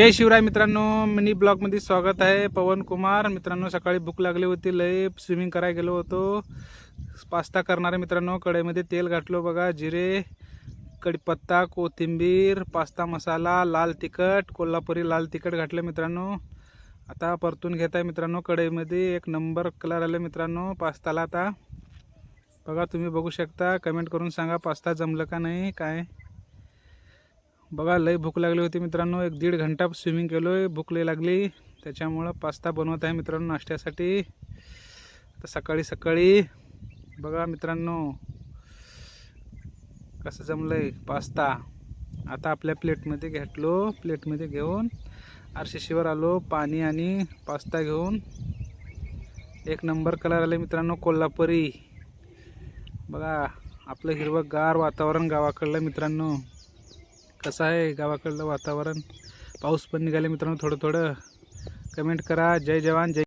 जय शिवराय मित्रांनो मिनी ब्लॉगमध्ये स्वागत आहे. पवन कुमार मित्रांनो सकाळी भूक लागली होती लय स्विमिंग करायला गेलो होतो. पास्ता करणारे मित्रांनो कढईमध्ये तेल घातलो बघा जिरे कढीपत्ता कोथिंबीर पास्ता मसाला लाल तिखट कोल्हापुरी लाल तिखट घातलं मित्रांनो. आता परतून घेत आहे मित्रांनो कढईमध्ये एक नंबर कलर आले मित्रांनो पास्ताला आता. बघा तुम्ही बघू शकता कमेंट करून सांगा पास्ता जमलं का नाही काय? बघा लई भूक लागली होती मित्रांनो. एक दीड घंटा स्विमिंग केलो आहे भूक लई लागली. त्याच्यामुळं पास्ता बनवत आहे मित्रांनो नाश्त्यासाठी. आता सकाळी सकाळी बघा मित्रांनो कसं जमलं आहे पास्ता. आता आपल्या प्लेटमध्ये घेतलो प्लेटमध्ये घेऊन आरशीशीवर आलो पाणी आणि पास्ता घेऊन. एक नंबर कलर आले मित्रांनो कोल्हापुरी. बघा आपलं हिरवं गार वातावरण गावाकडलं मित्रांनो. कसं आहे गावाकडलं वातावरण? पाऊस पण निघाले मित्रांनो थोडं थोडं कमेंट करा. जय जवान जय